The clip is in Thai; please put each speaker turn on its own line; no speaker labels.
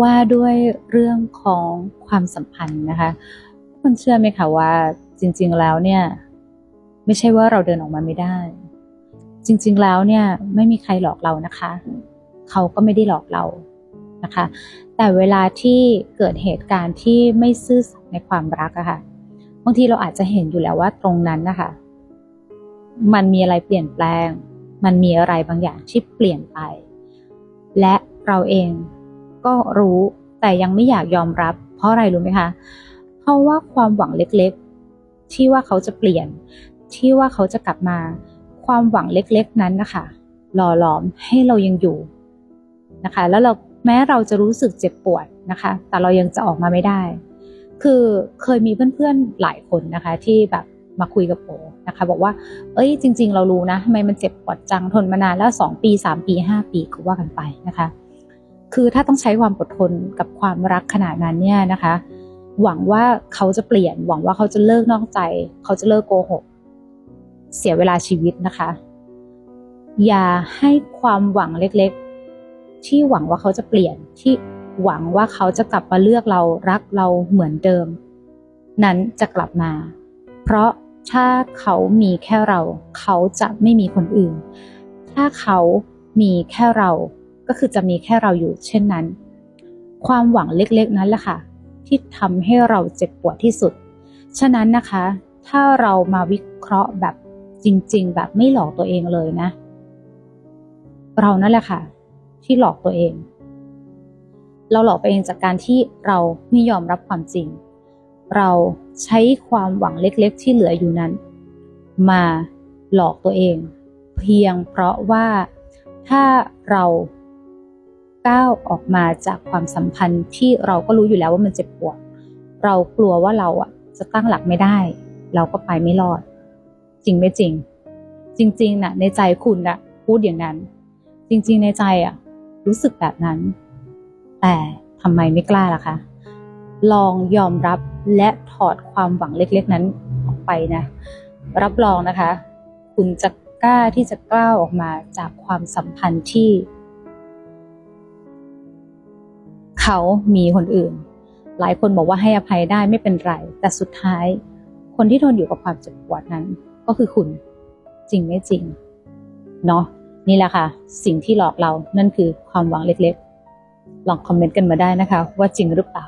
ว่าด้วยเรื่องของความสัมพันธ์นะคะคุณเชื่อไหมคะว่า จริง ๆ แล้วเนี่ย ไม่ใช่ว่าเราเดินออกมาไม่ได้ จริง ๆ แล้วเนี่ย ไม่มีใครหลอกเรานะคะ เขาก็ไม่ได้หลอกเรานะคะ แต่เวลาที่เกิดเหตุการณ์ที่ไม่ซื่อสัตย์ในความรักอะค่ะบางทีเราอาจจะเห็นอยู่แล้วว่าตรงนั้นนะคะมันมีอะไรเปลี่ยนแปลง มันมีอะไรบางอย่างที่เปลี่ยนไป และเราเอง ก็รู้ แต่ยังไม่อยากยอมรับ เพราะอะไรรู้ไหมคะ เพราะว่าความหวังเล็กๆ ที่ว่าเขาจะเปลี่ยน ที่ว่าเขาจะกลับมา ความหวังเล็กๆนั้นนะคะหล่อหลอมให้เรายังอยู่นะคะ แล้วเราแม้เราจะรู้สึกเจ็บปวดนะคะ แต่เรายังจะออกมาไม่ได้ คือเคยมีเพื่อนๆหลายคนนะคะ ที่แบบมาคุยกับโอนะคะ บอกว่า เอ้ย จริง ๆ เรารู้นะทำไมมันเจ็บปวดจังทนมานานแล้วสองปีสามปีห้าปีก็ว่ากันไปนะคะ คือถ้าต้องใช้ความอดทนกับความรักขนาดนั้นเนี่ยนะคะ หวังว่าเขาจะเปลี่ยน หวังว่าเขาจะเลิกนอกใจ เขาจะเลิกโกหก เสียเวลาชีวิตนะคะ อย่าให้ความหวังเล็กๆ ที่หวังว่าเขาจะเปลี่ยนที่หวังว่าเขาจะกลับมาเลือกเรารักเราเหมือนเดิม นั้นจะกลับมา เพราะถ้าเขามีแค่เรา เขาจะไม่มีคนอื่น ถ้าเขามีแค่เรา ก็คือจะมีแค่เราอยู่เช่นนั้น ความหวังเล็กๆนั้นแหละค่ะ ที่ทำให้เราเจ็บปวดที่สุด ฉะนั้นนะคะ ถ้าเรามาวิเคราะห์แบบจริง ๆ แบบไม่หลอกตัวเองเลยนะ เรานั่นแหละค่ะ ที่หลอกตัวเอง เราหลอกตัวเองจากการที่เราไม่ยอมรับความจริง เราใช้ความหวังเล็กๆ ที่เหลืออยู่นั้น มาหลอกตัวเอง เพียงเพราะว่าถ้าเรา ก้าวออกมาจากความสัมพันธ์ที่เราก็รู้อยู่แล้วว่ามันเจ็บปวด เรากลัวว่าเราอะจะตั้งหลักไม่ได้ เราก็ไปไม่รอด จริงไม่จริง จริงๆน่ะ ในใจคุณน่ะ พูดอย่างนั้น จริง ๆ ในใจอะ รู้สึกแบบนั้น แต่ทำไมไม่กล้าล่ะคะ ลองยอมรับและถอดความหวังเล็ก ๆ นั้นออกไปนะ รับรองนะคะ คุณจะกล้าที่จะกล้าออกมาจากความสัมพันธ์ที่ เขามีคนอื่น หลายคนบอกว่าให้อภัยได้ไม่เป็นไร แต่สุดท้าย คนที่ทนอยู่กับความเจ็บปวดนั้น ก็คือคุณจริงไม่จริงเนาะนี่แหละค่ะ สิ่งที่หลอกเรานั่นคือความหวังเล็กๆ ลองคอมเมนต์กันมาได้นะคะ ว่าจริงหรือเปล่า